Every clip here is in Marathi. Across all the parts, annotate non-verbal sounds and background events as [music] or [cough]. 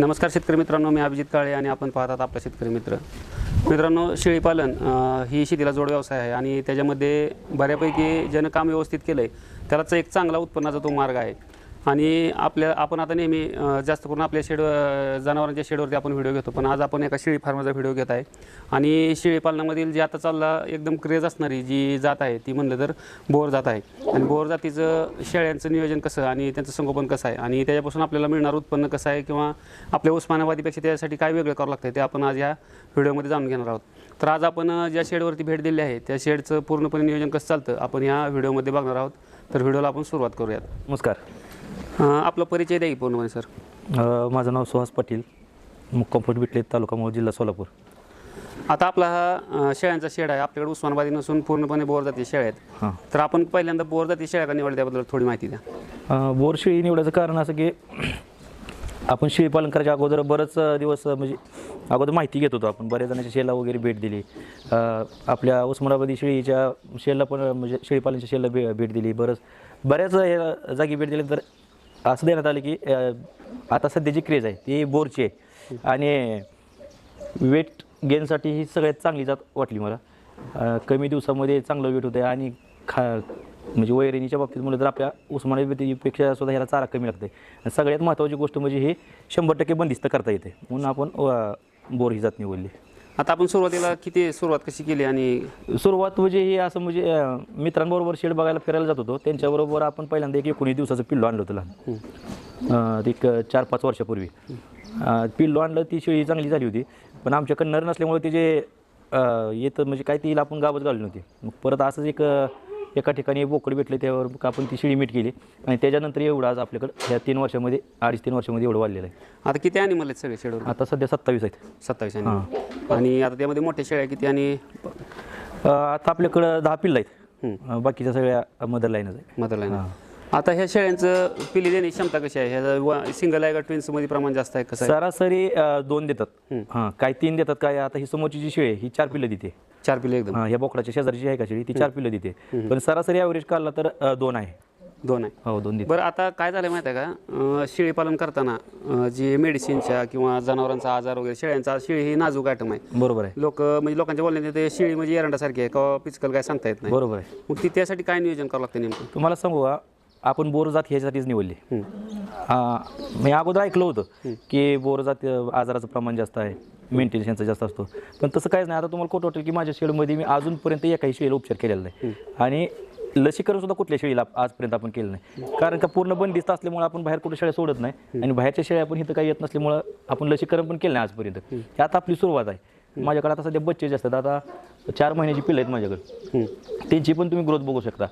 नमस्कार शेतकरी मित्रांनो मी अभिजित काळे आणि आपण पाहतात आपला शेतकरी मित्र. मित्रांनो शेळीपालन ही शेतीला जोड व्यवसाय आहे आणि त्याच्यामध्ये बऱ्यापैकी ज्यानं काम व्यवस्थित केलं आहे त्यालाच एक चांगला उत्पन्नाचा तो मार्ग आहे. आणि आपल्या आपण आता नेहमी जास्त करून आपल्या शेड जनावरांच्या शेडवरती आपण व्हिडिओ घेतो. पण आज आपण एका शेळी फार्माचा व्हिडिओ घेत आहे. आणि शेळीपालनामधील जी आता चालला एकदम क्रेज असणारी जी जात आहे ती म्हणलं तर बोर जात आहे. आणि बोर जातीचं शेळ्यांचं नियोजन कसं आणि त्यांचं संगोपन कसं आहे? आणि त्याच्यापासून आपल्याला मिळणारं उत्पन्न कसं आहे किंवा आपल्या उस्मानाबादीपेक्षा त्यासाठी काय वेगळं करावं लागतं ते आपण आज या व्हिडिओमध्ये जाणून घेणार आहोत. तर आज आपण ज्या शेडवरती भेट दिली आहे त्या शेडचं पूर्णपणे नियोजन कसं चालतं आपण या व्हिडिओमध्ये बघणार आहोत. तर व्हिडिओला आपण सुरुवात करूयात. नमस्कार. अं, आपला परिचय द्या की पूर्णपणे सर. अ, माझं नाव सुहास पाटील मुक्कामपूर बिटले तालुका मोहोळ जिल्हा सोलापूर. आता आपला हा अं, शेळ्यांचा शेड आहे. आपल्याकडे उस्मानाबादी नसून पूर्णपणे बोर जाती शेळ्या आहेत. हां. तर आपण पहिल्यांदा बोर जाती शेळ्या का निवडल्या त्याबद्दल थोडी माहिती द्या. अ, बोर शेळी निवडायचं कारण असं की आपण शेळी पालन करायच्या अगोदर बरंच दिवस म्हणजे अगोदर माहिती घेत होतो आपण. बऱ्याच जणांच्या शेला वगैरे भेट दिली. अ, आपल्या उस्मानाबादी शेळीच्या शेलला पण म्हणजे शेळीपालनच्या शेलला भे भेट दिली. बरंच बऱ्याच जागी भेट दिली. तर असं देण्यात आलं की अ, आता सध्याची क्रेज आहे ती बोरची आहे. आणि वेट गेनसाठी ही सगळ्यात चांगली जात वाटली मला. अ, कमी दिवसामध्ये चांगलं वेट होतं आणि खा म्हणजे वैरणीच्या बाबतीत म्हणलं तर आपल्या उस्मानाबादीपेक्षा सुद्धा ह्याला चारा कमी लागते आणि सगळ्यात महत्त्वाची गोष्ट म्हणजे हे शंभर टक्के बंदिस्त करता येते म्हणून आपण अ, बोर ही जात निवडली. आता आपण सुरुवातीला किती सुरुवात कशी केली आणि सुरुवात म्हणजे हे असं म्हणजे अ, मित्रांबरोबर शेड बघायला फिरायला जात होतो. त्यांच्याबरोबर आपण पहिल्यांदा एक एकोणीस दिवसाचं पिल्लू आणलं होतं लहान. अ, एक चार पाच वर्षापूर्वी. अ, पिल्लू आणलं ती शेळी चांगली झाली होती. पण आमच्याकडे नर नसल्यामुळे ते जे अ, येतं म्हणजे काय तिला आपण गावच घालली नव्हती. मग परत असंच एक अ, एका ठिकाणी बोकड भेटले त्यावर आपण ती शेळी मीठ केली. आणि त्याच्यानंतर एवढं आज आपल्याकडं ह्या तीन वर्षामध्ये अडीच तीन वर्षामध्ये एवढं वाढलेलं आहे. आता किती अॅनिमल आहेत सगळे शेडवर? आता सध्या सत्तावीस आहेत. सत्तावीस अॅनिमल आणि आता त्यामध्ये मोठ्या शेळ्या किती आणि आता आपल्याकडं दहा पिल्लं आहेत. बाकीच्या सगळ्या मदर लाईनच आहे मदर लाईन आता ह्या शेळ्यांचं पिली देण्याची क्षमता कशी आहे? ह्या सिंगल आहे का ट्विन्समध्ये प्रमाण जास्त आहे कसं आहे? सरासरी दोन देतात. हां काय तीन देतात काय आता ही समोरची जी शेळी आहे, ही चार पिल्लं देते. चार पिले एकदम. हां ह्या बोकडाच्या शेजारची आहे का शेळी ती चार पिल्लं देते. पण सरासरी ॲव्हरेज काढला तर अ, दोन आहे. दोन आहे. हो दोन देते. बरं आता काय झालं माहिती आहे का? अं, शेळी पालन करताना अं, जे मेडिसिनच्या किंवा जनावरांचा आजार वगैरे शेळ्यांचा शेळी ही नाजूक आयटम आहे. बरोबर आहे. लोक म्हणजे लोकांच्या बोलण्यात ते शेळी म्हणजे एरंडासारखी आहे किंवा पिचकल काय सांगता येत नाही. बरोबर आहे. मग ती त्यासाठी काय नियोजन करावं लागतं नेमकं? तुम्हाला सांगू का आपण बोर जात ह्याच्यासाठीच निवडली. हां मी अगोदर ऐकलं होतं की बोर जात अ, आजाराचं प्रमाण जास्त आहे. मेंटेनन्सचा जास्त असतो. पण तसं काहीच नाही. आता तुम्हाला खोटं वाटेल की माझ्या शेळीमध्ये मी अजूनपर्यंत एकाही शेळीला उपचार केलेला नाही. आणि लसीकरण सुद्धा कुठल्या शेळीला आजपर्यंत आपण केलं नाही. कारण का पूर्ण बंदिस्त असल्यामुळे आपण बाहेर कुठे शेळ्या सोडत नाही. आणि बाहेरच्या शेळ्या आपण इथं काही येत नसल्यामुळं आपण लसीकरण पण केलं नाही आजपर्यंत. ही आता आपली सुरुवात आहे. माझ्याकडे आता सध्या बच्चे जे असतात आता चार महिन्याची पिल्लं आहेत माझ्याकडे. त्यांची पण तुम्ही ग्रोथ बघू शकता.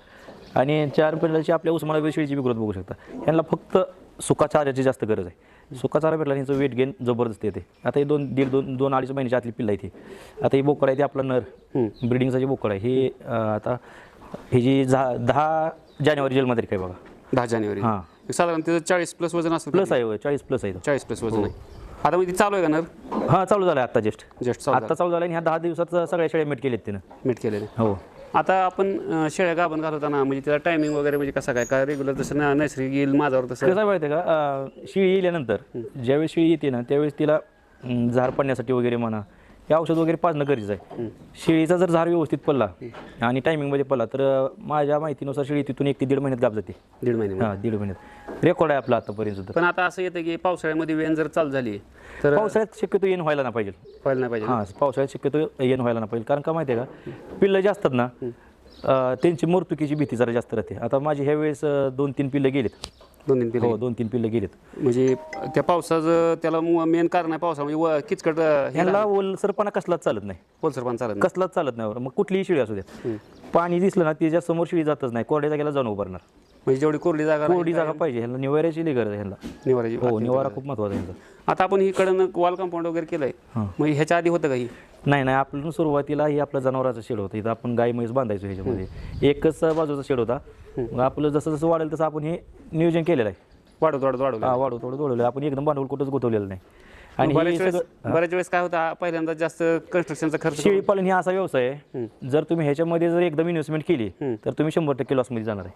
आणि चार पिल्लाची आपल्या उस्मानाबाद शेळीची बी ग्रोथ बघू शकता. यांना फक्त सुका चाऱ्याची जास्त गरज आहे. सुका चारा भेटला यांचं वेट गेन जबरदस्त येते. आता हे दोन दीड दोन दोन अडीच महिन्याची आतली पिल्लं आहे ती आता ही बोकड आहे ते आपला नर. ब्रिडिंगचा जे बोकड आहे हे आता ही जी दहा जानेवारी जेलमध्ये काय बघा. दहा जानेवारी. हां. साधारण त्याचं चाळीस प्लस वजन असेल प्लस आहे चाळीस प्लस आहे चाळीस प्लस वजन आहे. आता म्हणजे चालू आहे का नर? हां चालू झालं आहे आता जस्ट जस्ट आता चालू झालं आणि ह्या दहा दिवसात सगळ्या शेळ्या मीट केलेत तिनं. मीट केलेले. हो. आता आपण अं, शेळ्या गाभण घालवताना म्हणजे त्याला टायमिंग वगैरे म्हणजे कसं काय? का रेग्युलर जसं ना नैसर्गिक येईल माझ्यावर तसं? कसं माहिती का? अं, शिळी येल्यानंतर ज्यावेळेस शिळी येते ना त्यावेळेस तिला अं, झार पडण्यासाठी वगैरे म्हणा हे औषध वगैरे पाजणं गरजेचं आहे. शिळीचा जर झार व्यवस्थित पडला आणि टायमिंगमध्ये पडला तर माझ्या माहितीनुसार शिळी तिथून एक ते दीड महिन्यात गाप जाते. दीड महिने हां दीड महिन्यात. रेकॉर्ड आहे आपला आतापर्यंत पण आता असं येतं की पावसाळ्यामध्ये वेन जर चालू झाली तर पावसाळ्यात शक्यतो येण व्हायला ना पाहिजे. व्हायला नाही पाहिजे हां पावसाळ्यात शक्यतो येण व्हायला ना पाहिजे. कारण का माहिती आहे का? पिल्लं जे असतात ना अं, त्यांची मृत्युकीची भीती जरा जास्त राहते. आता माझी ह्या वेळेस अं, दोन तीन पिल्लं गेलीत. दोन तीन पिढी हो दोन तीन पिल्लं गेलीत. म्हणजे त्या पावसाचं त्याला मेन कारण आहे पावसा म्हणजे व- किचकट अं, हे ह्यांना ओलसरपणा कसलाच चालत नाही. पोलसर पण चालत नाही. कसलाच चालत नाही. बरं. मग कुठलीही शिळी असू द्या पाणी दिसलं ना त्याच्यासमोर शिळी जातच नाही. कोरड्या जागेला जाऊन उभारणार. म्हणजे जेवढी कोरडी जागा राहील, कोरडी जागा पाहिजे. ह्याला निवाऱ्याची लई गरज आहे ह्याला. निवाराची हो निवारा खूप महत्त्वाचा आहे ह्यांचा. आता आपण इकडनं वॉल कंपाऊंड वगैरे केलंय. हां. मग ह्याच्या आधी होतं काही नाही नाही. आपलं सुरुवातीला ही आपलं जनावराचं शेड होतं. इथं आपण गाय म्हैस बांधायचो ह्याच्यामध्ये. एकच बाजूचा शेड होता. मग आपलं जसं जसं वाढेल तसं आपण हे नियोजन केलेलं आहे. वाढवत वाढवत वाढवलं हा वाढू थोडं थोडं आपण एकदम भांडवल कुठंच गुंतवलेलं नाही. आणि हे बऱ्याच वेळेस सगळं बऱ्याच वेळेस काय होतं पहिल्यांदा जास्त कन्स्ट्रक्शनचा खर्च शेळी पालन ही असा व्यवसाय आहे. जर तुम्ही ह्याच्यामध्ये जर एकदम इन्व्हेस्टमेंट केली तर तुम्ही शंभर टक्के लॉसमध्ये जाणार आहे.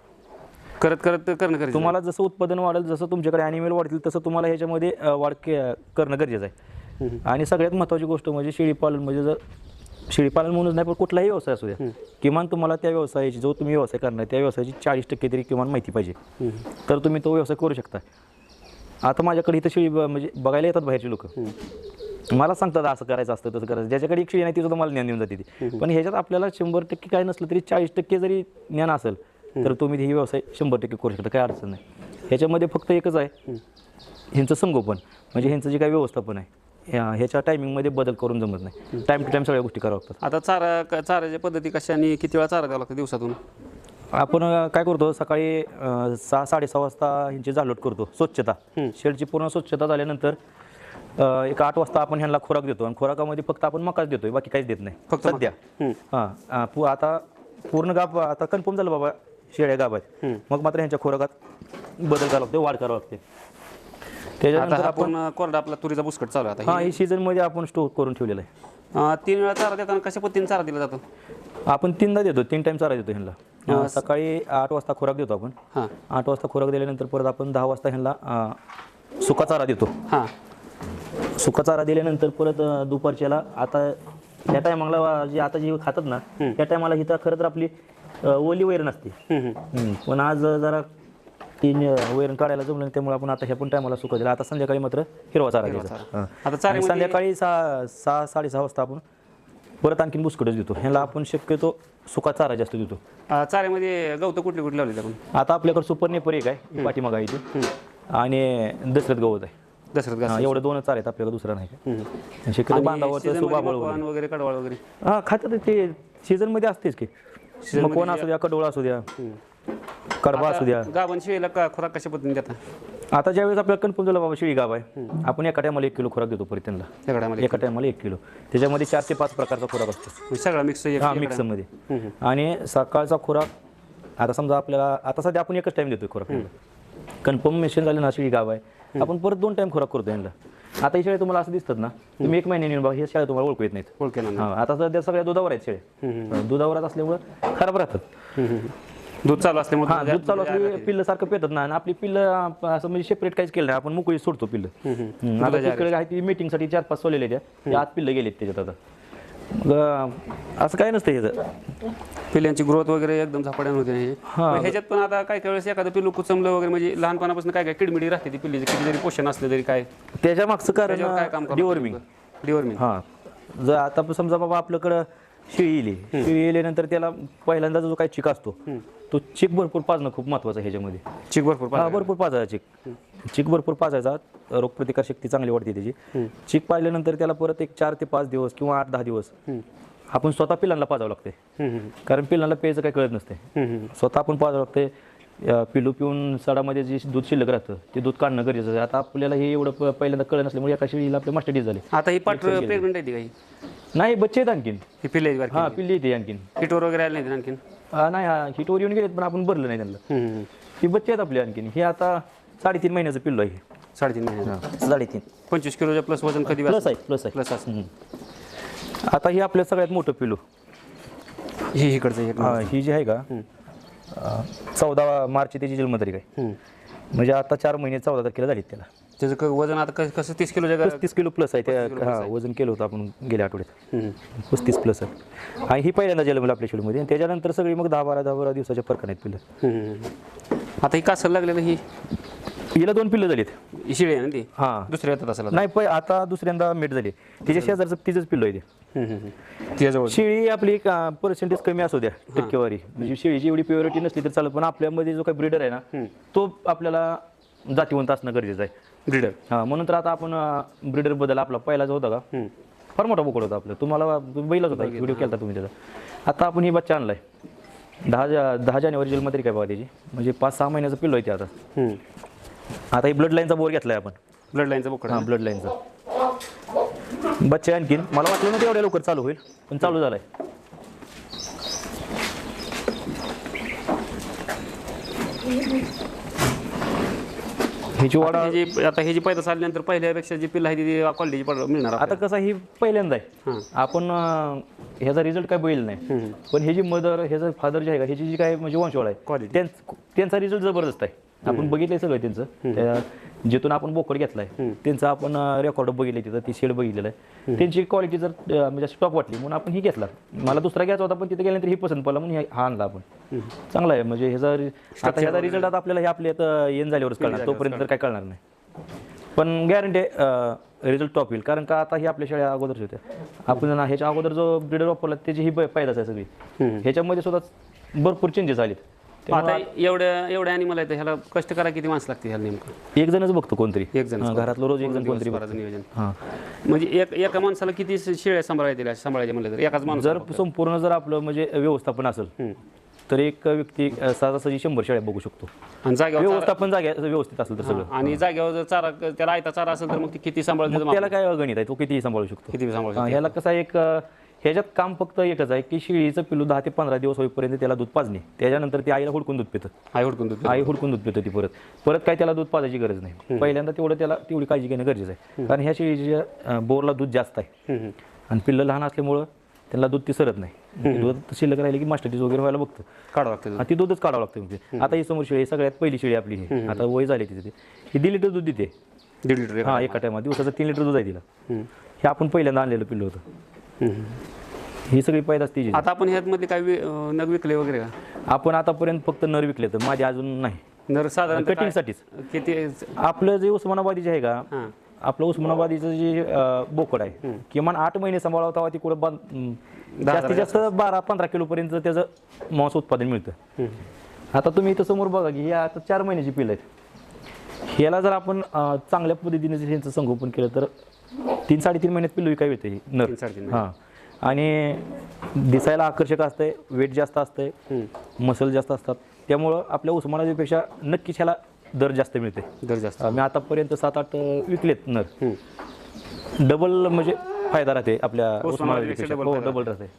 करत करत करणं गरजेचं तुम्हाला जसं उत्पादन वाढेल जसं तुमच्याकडे ॲनिमल वाढतील तसं तुम्हाला ह्याच्यामध्ये अ, वाढ के- करणं गरजेचं आहे. आणि सगळ्यात महत्त्वाची गोष्ट म्हणजे शेळीपालन म्हणजे जर शेळीपालन म्हणूनच नाही पण कुठलाही व्यवसाय असू द्या. किमान तुम्हाला त्या व्यवसायाची जो तुम्ही व्यवसाय करणार त्या व्यवसायाची चाळीस टक्के तरी किमान माहिती पाहिजे. तर तुम्ही तो व्यवसाय करू शकता. आता माझ्याकडे इथं शेळी म्हणजे बघायला येतात बाहेरचे लोक. मला सांगतात असं करायचं असतं तसं करायचं. ज्याच्याकडे एक शेळी नाही ती सुद्धा मला ज्ञान देऊन जाते ती. पण ह्याच्यात आपल्याला शंभर टक्के काय नसलं तरी चाळीस टक्के जरी ज्ञान असेल तर तुम्ही ही व्यवसाय शंभर टक्के करू शकता काय अडचण नाही. ह्याच्यामध्ये फक्त एकच आहे. ह्यांचं संगोपन म्हणजे ह्यांचं जे काही व्यवस्थापन आहे ह्याच्या टायमिंगमध्ये बदल करून जमत नाही. टाईम टू टाईम सगळ्या गोष्टी कराव्या लागतात. आता चारा क- चाऱ्याच्या पद्धती कशा आणि किती वेळा चारा द्यावा लागतो दिवसातून? आपण अ, काय करतो सकाळी अ, सहा साडेसहा वाजता ह्यांची जालोट करतो स्वच्छता. शेडची पूर्ण स्वच्छता झाल्यानंतर अ, एक आठ वाजता आपण ह्यांना खोराक देतो आणि खोराकामध्ये फक्त आपण मकाच देतोय बाकी काहीच देत नाही. फक्त सध्या. हां अ, पु- आता पूर्ण गाभ आता कन्फर्म झालं बाबा शेळ्या आहेत मग मात्र ह्यांच्या खोराकात बदल करावा लागतो वाढ करावं लागते त्याच्यानंतर आपण कोरडा आपला तुरीचा बुसकट चालू आहे आता. हां ही सीझनमध्ये आपण स्टोर करून ठेवलेलं आहे. अं, तीन वेळा चारा देताना कशा पद्धतीने चारा दिला जातो? आपण तीनदा देतो तीन टाइम चारा देतो ह्यांना. सकाळी आठ वाजता खोराक देतो आपण. हां. आठ वाजता खोराक दिल्यानंतर परत आपण दहा वाजता ह्यांना अ, सुका चारा देतो. हां. सुका चारा दिल्यानंतर परत अ, दुपारच्याला आता त्या टायमाला जे आता जे खातात ना त्या टायमाला इथं खरं तर आपली अ, ओली हम्म, हम्म. हम्म. पण आज जरा तीन वैरण काढायला जमलं नाही, त्यामुळे आपण आता ह्या पण टायमाला सुका दिला आता संध्याकाळी मात्र हिरवा चारा द्यायचा हां. आता आणि चाऱ्यामध्ये संध्याकाळी सहा सहा साडेसहा वाजता आपण परत आणखीन बुसकडच देतो. ह्याला आपण शक्यतो सुका चारा जास्त देतो. अं, चाऱ्यामध्ये गवतं कुठली कुठली लावली आपण? आता आपल्याकडे सुपर नेपर एक आहे पाठीमागा आहे इथे आणि दशरथ गवत आहे. दसऱ्यात घास हा, एवढं दोनच चार आहेत आपल्याला दुसरा नाही. काय. हम्म. शक्यतो आणि बांधावरचं season मध्ये सुबाबळ वगैरे. मकवान वगैरे कडवाळ वगैरे? हा खातात ते. सीझनमध्ये असतेच की. मग कोण असू द्या कडोळा असू द्या. कडबा असू द्या. शिळीला का खोराक कशा पद्धतीने देता? आता ज्यावेळेस आपल्याला कन्फर्म झालं बाबा शिळी गाव आहे. आपण एका टायमाला एक किलो खोराक देतो परत त्यांना. एका टायमाला एक किलो. त्याच्यामध्ये चार ते पाच प्रकारचा खोराक असतो. सगळा मिक्स हा मिक्समध्ये आणि सकाळचा खोराक आता समजा आपल्याला आता सध्या आपण एकच टाइम देतोय खोराक कन्फर्म मेशन झालं ना शिळी गाव आहे. आपण परत दोन टाइम खोराक करतो यांना. आता ही शाळे तुम्हाला असं दिसतात ना तुम्ही एक महिन्याने येऊन बघा ही शाळा तुम्हाला ओळखू येत नाहीत. ओळखे ना हा आता सध्या सगळ्या दुधावर आहेत शेळे दुधावर असल्यामुळे खराब राहतात. दूध चालू असल्यामुळे हा दूध चालू असले पिल्लं सारखं पेतात ना. आणि आपली पिल्लं असं म्हणजे सेपरेट काहीच केलं नाही. आपण मोकळी सोडतो पिल्लं. हम्म. आता तिकडे आहे ती मीटिंगसाठी चार पाच सोडलेले त्या ते आत पिल्लं गेलेत त्याच्यात आता. मग अं, असं काय नसतं ह्याचं. पिल्यांची ग्रोथ वगैरे एकदम झपाट्यानं होते नाही. मग ह्याच्यात पण आता काय काय वेळेस एखादं पिल्लू कुचमलं वगैरे म्हणजे लहानपणापासून काय काय किडमिडी राहते ती पिल्लीची? किती जरी पोषण असलं तरी काय? त्याच्या मागचं त्याच्यावर काय काम कारण डिवॉर्मिंग डिवॉर्मिंग हां. जर आता समजा बाबा आपल्याकडं शिळी येली. शिळी येल्यानंतर त्याला पहिल्यांदा जो काही चिक असतो तो चिक भरपूर पाजणं खूप महत्वाचं आहे ह्याच्यामध्ये. चिक भरपूर हा भरपूर पाजायचा चिक. चिक भरपूर पाजायचा रोगप्रतिकार शक्ती चांगली वाढते त्याची. चिक पाजल्यानंतर त्याला परत एक चार ते पाच दिवस किंवा आठ दहा दिवस आपण स्वतः पिल्लांना पाजावं लागते हम्म, कारण पिल्लांना प्यायचं काही कळत नसते हम्म, हम्म. स्वतः आपण पाजावं लागते अं, पिल्लू पिऊन सडामध्ये जे दूध शिल्लक राहतं ते दूध काढणं गरजेचं आहे. आता आपल्याला हे एवढं प- पहिल्यांदा कळत नसल्यामुळे एका शिळीला आपले मास्टडीज झाले. आता ही पाठ प्रेग्नंट आहे ती काही? नाही बच्चे आहेत आणखीन. ही पिल्ले आहेत बारकी. हा पिल्ली येते आणखीन. हिटवर वगैरे आले नाही आणखीन? हा, नाही हा हिटवर येऊन गेलेत पण आपण भरलं नाही त्यांना. हम्म. ही बच्चे आहेत आपली आणखीन. हे आता साडेतीन महिन्याचं पिल्लो आहे. साडेतीन महिने साडेतीन. पंचवीस किलोच्या प्लस वजन कधी प्लस आहे प्लस आहे. प्लस असं. आता ही आपल्या सगळ्यात मोठं पिल्लू. ही इकडचं एक हा, ही जी आहे का? चौदा मार्च त्याची जन्मतारीख आहे. म्हणजे आता चार महिने चौदा तारखेला झालीत त्याला. त्याचं क- वजन आता कसं कसं तीस किलोच्या गा- पस्तीस किलो प्लस आहे. त्या हा वजन केलं होतं आपण गेल्या आठवड्यात. हम्म. पस्तीस प्लस आहे. आणि ही पहिल्यांदा जन्मलं आपल्या शेडमध्ये आणि त्याच्यानंतर सगळी मग दहा बारा दहा बारा दिवसाच्या फरकाने आहेत पिल्लं. हम्म. आता ही कासर लागलेलं ही? हिला दोन पिल्लं झालीत. ही शिळी आहे ना ती? हां. दुसऱ्या येतात असेल आता. नाही पण आता दुसऱ्यांदा मेट झाली. तिच्या शेजारचं तिचंच पिल्लो आहे ते. हम्म, हम्म, हम्म. तिच्याजवळ. शेळी आपली पर्सेंटेज कमी असू द्या टक्केवारी. म्हणजे शेळीची एवढी प्युरिटी नसली तर चालत पण आपल्यामध्ये जो काही ब्रीडर आहे ना तो आपल्याला जातीवंत असणं गरजेचं आहे. ब्रीडर हा म्हणून तर आता आपण ब्रीडरबद्दल आपला पहिला जो होता का? फार मोठा बोकड होता आपलं. तुम्हाला बैलाच होता व्हिडिओ केला तुम्ही त्याचा. आता आपण ही बच्चा आणलाय. दहा जा- दहा जानेवारी जन्मतारीख आहे बाबा त्याची. म्हणजे पाच सहा महिन्याचं पिल्लो आहे ते आता. आता ही ब्लड लाईनचा बोर घेतलाय आपण. ब्लड लाईनचा बोकड हा ब्लड लाईनचा बच्चे आणखीन. मला वाटलं नव्हतं एवढ्या लवकर चालू होईल पण चालू झालाय. ह्याची वाढ आता हे जी आता हे जी पैदास आल्यानंतर पहिल्यापेक्षा जी पिल्लं आहे ती क्वालिटीची मिळणार आता कसं ही पहिल्यांदा आहे. हां. आपण अं, ह्याचा रिझल्ट काय बघितला नाही. पण ह्याची मदर ह्याचं फादर जे आहे का ह्याची जी काय म्हणजे वंशवळ आहे Quality. त्यांच- त्यांचा रिझल्ट जबरदस्त आहे. आपण बघितलंय सगळं त्यांचं. त्या जिथून आपण बोकड घेतलाय त्यांचं आपण रेकॉर्ड बघितलं तिथं ती शेड बघितलेलं आहे. त्यांची क्वालिटी जर म्हणजे स्टॉप वाटली म्हणून आपण ही घेतला. मला दुसरा घ्यायचा होता पण तिथे गेल्यानंतर ही पसंत पडला म्हणून हे- आणला आपण. चांगला आहे म्हणजे ह्याचा आता ह्याचा रिझल्ट आता आपल्याला हे आपल्या येण झाल्यावरच कळणार तोपर्यंत तर काय कळणार नाही. पण गॅरंटी रिझल्ट टॉप येईल कारण का आता ही आपल्या शाळा अगोदरच होत्या. आपण ना ह्याच्या अगोदर जो ब्रिडर वापरला त्याची ही पैदास आहे सगळी. ह्याच्यामध्ये सुद्धा भरपूर चेंजेस आलेत. आता एवढ्या एवढ्या अॅनिमल आहेत ह्याला कष्ट करा किती माणसं लागते ह्याला नेमकं? एक जणच बघतो कोणतरी. एक जण हां, घरातलं रोज एक जण कोणतरी बघतो. नियोजन. हां. म्हणजे एक एका माणसाला किती शेळ्या सांभाळायचे सांभाळायचे म्हणलं तर? एकाच माणूस जर संपूर्ण जर आपलं म्हणजे व्यवस्थापन असेल तर एक व्यक्ती अं, सहजासहजी शंभर शेळ्या बघू शकतो. आणि जागेवर व्यवस्थापन जाग्या व्यवस्थित असेल तर सगळं. आणि जागेवर जर चारा त्याला आयता चारा असेल तर मग ती किती सांभाळते त्याला काय अगणित आहे? तो कितीही सांभाळू शकतो. किती सांभाळू हा, ह्याला कसं एक अं, ह्याच्यात काम फक्त एकच आहे की शिळीचं पिल्लू दहा ते पंधरा दिवस होईपर्यंत त्याला दूध पाजणे. त्याच्यानंतर ती आईला हुडकून दूध पितं. आई हुडकून देतो आई हुडकून दूध पितं ती परत. परत काय त्याला दूध पाजायची गरज नाही. पहिल्यांदा तेवढं त्याला तेवढी काळजी घेणं गरजेचं आहे. कारण ह्या शिळीच्या बोरला दूध जास्त आहे. आणि पिल्लं लहान असल्यामुळं त्यांना दूध ती सरत नाही. दूध शिल्लक राहिले की मास्टरटीज वगैरे व्हायला बघतं. काढावं लागतं आणि ती दूधच काढावं लागतं म्हणजे. आता ही समोर शेळी सगळ्यात पहिली शेळी आपली आता वय झाली तिथे. ही दीड लिटर दूध देते. दीड लिटर. हा एका टायमात दिवसाचं तीन लिटर दूध आहे तिला. हे आपण पहिल्यांदा आणलेलं पिल्लं होतं. ही सगळी पैदास तिची आता आपण ह्यातमध्ये काय वि- अं, नग विकले वगैरे का? आपण आतापर्यंत फक्त नर विकले तर माझे अजून नाही. नर साधारण कटिंगसाठीच. किती आपलं जे उस्मानाबादी जे आहे का हां. आपलं उस्मानाबादीचं जे अं, बोकड आहे किमान आठ महिने सांभाळावं तेव्हा ती कुठं बांध अं, जास्तीत जास्त बारा पंधरा किलोपर्यंत त्याचं मांस उत्पादन मिळतं. आता तुम्ही इथं समोर बघा की हे आता चार महिन्याची पिलं आहेत. ह्याला जर आपण अं, चांगल्या पद्धतीने जर ह्यांचं संगोपन केलं तर तीन साडेतीन महिन्यात पिल्लू काय येते नर. तीन साडेतीन हां. आणि दिसायला आकर्षक असतंय वेट जास्त असतंय मसल जास्त असतात. त्यामुळं आपल्या उस्मानाबादीपेक्षा नक्कीच ह्याला दर जास्त मिळते. दर जास्त. मी आतापर्यंत सात आठ विकलेत नर. डबल म्हणजे फायदा राहते आपल्या उस्मानाबादीपेक्षा हो डबल राहते.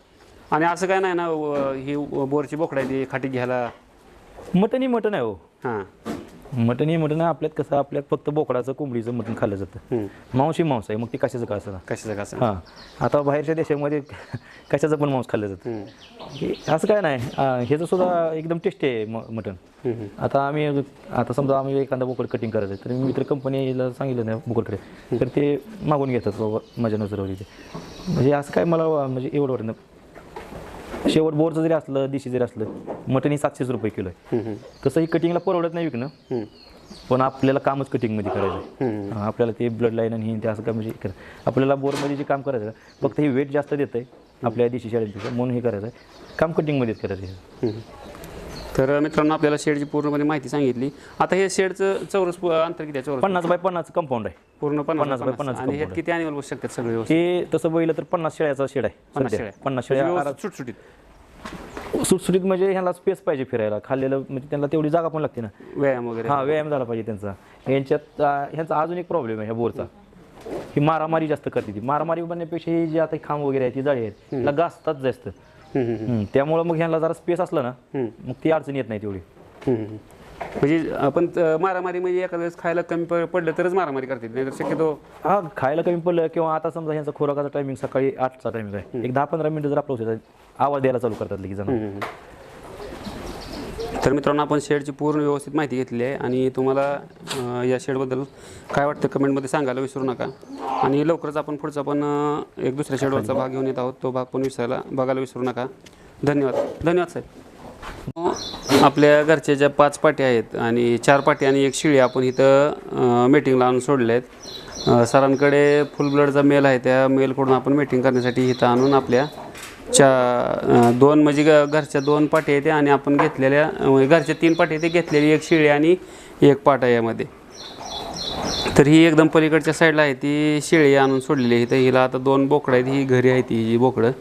आणि असं काय नाही ना व- ही बोरची बोकडं आहे ती खाटी घ्यायला. मटन ही मटन आहे हो. हां. मटन ही आहे आपल्यात कसं आपल्यात फक्त बोकडाचं कोंबडीचं मटन खाल्लं जातं. हम्म. मांस ही मांस आहे मग ते कशाचं का असं कशाचं कसं हां. आता बाहेरच्या देशामध्ये [laughs] कशाचं पण मांस खाल्लं जातं. हे असं काय नाही. ह्याचं सुद्धा एकदम टेस्टी आहे म मटन. हम्म. आता आम्ही आता समजा आम्ही एखादा बोकड कटिंग करायचं तर मी मित्र कंपनीला सांगितलं नाही बोकडकडे. तर ते मागून घेतात बाबा माझ्या नजरेवर इथे म्हणजे असं काय मला म्हणजे एवढं वाटत शेवट बोरचं जरी असलं दिशी जरी असलं मटन ही सातशेच रुपये किलो आहे. तसं ही कटिंगला परवडत नाही विकणं. पण आपल्याला कामच कटिंगमध्ये करायचं. हा, आपल्याला ते ब्लड लाईन आणि हे ते असं काय म्हणजे कर आपल्याला बोरमध्ये जे काम करायचं फक्त हे वेट जास्त देत आहे आपल्या दिशी शाळेपेक्षा म्हणून हे करायचं आहे काम कटिंगमध्येच करायचं. तर मित्रांनो आपल्याला शेडची पूर्णपणे माहिती सांगितली. आता हे शेडचं चौरस पु- अंतर किती आहे? चौरस पन्नास बाय पन्नास कंपाऊंड आहे. पूर्ण पन्नास बाय पन्नास. आणि ह्यात compound किती अॅनिमल बसू शकतात सगळे व्यवस्थित? ते तसं बघितलं तर पन्नास शेळ्याचा शेड आहे सध्या. शेळ्या. पन्नास म्हणजे शेळ्या व्यवस्थित सुटसुटीत. सुटसुटीत म्हणजे ह्याला स्पेस पाहिजे फिरायला. खाल्लेलं म्हणजे त्यांना तेवढी जागा पण लागते ना. व्यायाम वगैरे. हा व्यायाम झाला पाहिजे त्यांचा. यांच्यात ह्यांचा अजून एक प्रॉब्लेम आहे ह्या बोरचा. ही मारामारी जास्त करते ती. मारामारी बनण्यापेक्षा ही जी आता खांब वगैरे आहे ती जाळी आहेत तिला गाजतात जास्त. हम्म, त्यामुळं मग ह्यांना जरा स्पेस असला ना. मग ती अडचण येत नाही तेवढी. हम्म. म्हणजे आपण मारामारी म्हणजे एखाद्या वेळेस खायला कमी प- पडलं तरच मारामारी करतात नाही तर शक्यतो हा खायला कमी पडलं किंवा आता समजा ह्यांचा खोराकाचा टायमिंग सकाळी आठचा टायमिंग आहे. एक दहा पंधरा मिनिटं जर आपलं आवाज द्यायला चालू करतात लगेच जण. तर मित्रांनो आपण शेडची पूर्ण व्यवस्थित माहिती घेतली आहे आणि तुम्हाला या शेडबद्दल काय वाटतं कमेंटमध्ये सांगायला विसरू नका. आणि लवकरच आपण पुढचा पण एक दुसऱ्या शेडवरचा भाग घेऊन येत आहोत. तो भाग पण विसरायला बघायला विसरू नका. धन्यवाद. धन्यवाद साहेब. आपल्या घरच्या ज्या पाच पाट्या आहेत आणि चार पाट्या आणि एक शिळी आपण इथं मीटिंगला आणून सोडल्या आहेत सरांकडे फुल ब्लडचा मेल आहे. त्या मेलकडून आपण मीटिंग करण्यासाठी इथं आणून आपल्या चा अं, दोन म्हणजे ग- घरच्या दोन पाट्या येते आणि आपण घेतलेल्या घरच्या तीन पाट्या येते घेतलेली एक शिळी आणि एक पाटा यामध्ये. तर ही एकदम पलीकडच्या साईडला आहे ती शेळी आणून सोडलेली आहे. तर हिला आता दोन बोकडं आहेत ही घरी आहे ती ही जी बोकडं.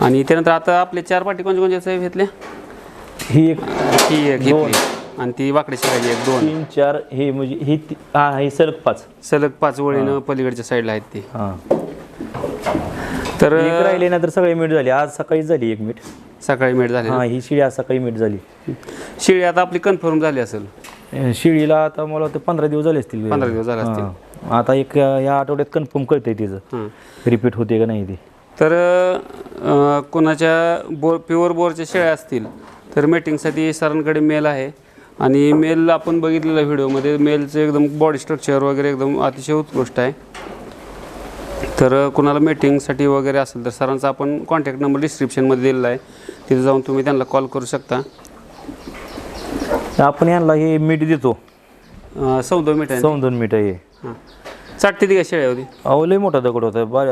आणि त्यानंतर आता आपले चार पाटी कोणत्या कोणत्या साहेब घेतल्या ही एक ही एक घेतली. आणि ती वाकडी शिळाची एक दोन. तीन चार हे म्हणजे ही ती- हा हे सलग पाच. सलग पाच वळीनं पलीकडच्या साईडला आहेत ती. हा. तर एक राहिले ना तर सगळे मीठ झाली. आज सकाळी झाली एक मीठ. सकाळी मेट झाली हा ही शिडी आज सकाळी मीठ झाली. शिळी आता आपली कन्फर्म झाली असेल. शिळीला आता मला वाटतं पंधरा दिवस झाले असतील. पंधरा दिवस झाले असतील. आता एक या आठवड्यात कन्फर्म कळतंय तिचं. रिपीट होते का नाही ती. तर कोणाच्या बोर प्युअर बोरच्या शेळ्या असतील तर मेटिंगसाठी सरांकडे मेल आहे. आणि मेल आपण बघितलेला व्हिडिओमध्ये मेलचं एकदम बॉडी स्ट्रक्चर वगैरे एकदम अतिशय उत्कृष्ट आहे. तर कोणाला मीटिंगसाठी वगैरे असेल तर सरांचा आपण कॉन्टॅक्ट नंबर डिस्क्रिप्शनमध्ये दिलेला आहे. तिथे जाऊन तुम्ही त्यांना कॉल करू शकता. आपण यांना हे मीठ देतो. सौदा मीठ आहे दोन मीठ हे. हां. चाटते ती का शेळ्या होती? अहो लय मोठा दगड होता. बा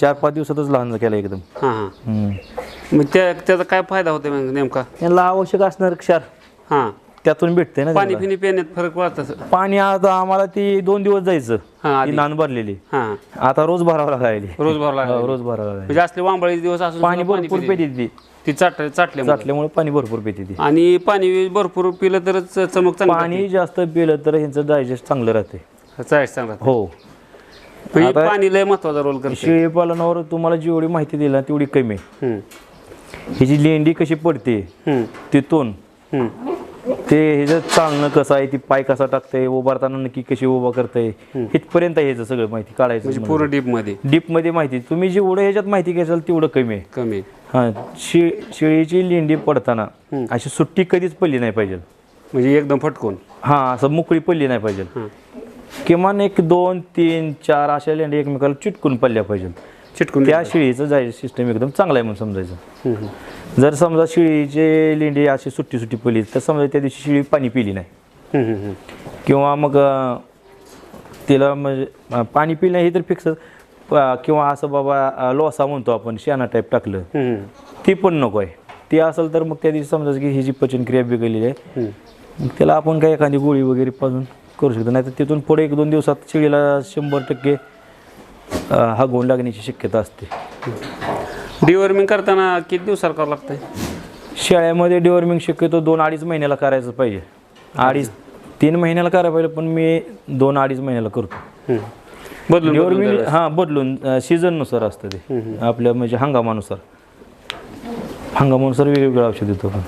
चार पाच दिवसातच लहान केला एकदम. हां हां. हम्म. मग त्या त्याचा काय फायदा होतो मग नेमका? यांना आवश्यक असणार क्षार. हां. त्यातून भेटते ना पाणी. फिनी पिण्यात फरक पाणी आता आम्हाला ती दोन दिवस जायचं. हां ती नान भरलेली. हां. आता रोज भरावं लागायली. रोज भरला हो, रोज भरावं लागायली. म्हणजे असले वांबळीचे दिवस असून पाणी सुद्धा भरपूर पिते. पेती ती. ती चाट चाटले चाटल्यामुळे पाणी भरपूर पेती ती. आणि पाणी भरपूर पिलं तरच चमक चांगली पाणी जास्त पिलं तर ह्यांचं डायजेस्ट चांगलं राहते. लागते. चाळीस चांगला हो. म्हणजे पाणी लय महत्त्वाचा रोल करते शेळी पालनावर तुम्हाला जेवढी माहिती दिली ना तेवढी कमी आहे. हम्म, ह्याची लेंडी कशी पडते हम्म, तिथून हम्म. ते ह्याचं चालणं कसं आहे ती पाय कसा टाकतंय उभारताना नक्की कशी उभा करतंय इथपर्यंत ह्याचं सगळं माहिती काढायचं म्हणजे पूर्ण डीपमध्ये. डीपमध्ये माहिती. तुम्ही जेवढं ह्याच्यात माहिती घ्याल तेवढं कमी आहे. कमी हा शे शेळीची लेंडी पडताना अशी सुट्टी कधीच पडली नाही पाहिजे. म्हणजे एकदम फटकून. हा असं मोकळी पडली नाही पाहिजे. किमान एक दोन तीन चार अशा लेंडी एकमेकाला चिटकून पडल्या पाहिजे. चिटकून त्या शेळीचं जाय सिस्टम एकदम चांगला आहे म्हणून समजायचं. जर समजा शेळीची लेंडी अशी सुट्टी सुट्टी पडली तर समजा त्या दिवशी शेळी पाणी पिली नाही. किंवा मग तिला म्हणजे पाणी पिलं हे तर फिक्स किंवा असं बाबा लोसा म्हणतो आपण शेणा टाईप टाकलं. ती पण नको आहे. ती असेल तर मग त्या दिवशी समजायचं की ही जी पचनक्रिया बिघडलेली आहे. मग त्याला आपण काय एखादी गोळी वगैरे पाजून करू शकतो. नाही तर तिथून पुढे एक दोन दिवसात शेळीला शंभर टक्के अं, हागवून लागण्याची शक्यता असते. डिवॉर्मिंग करताना किती दिवसाला करावं लागतंय? शेळ्यामध्ये डिवॉर्मिंग शक्यतो दोन अडीच महिन्याला करायचं पाहिजे. अडीच तीन महिन्याला करायला पाहिजे पण मी दोन अडीच महिन्याला करतो. बदलून डिवॉर्मिंग. हां बदलून सीझननुसार असतं ते. आपल्या म्हणजे हंगामानुसार. हंगामानुसार वेगवेगळं औषध देतो आपण.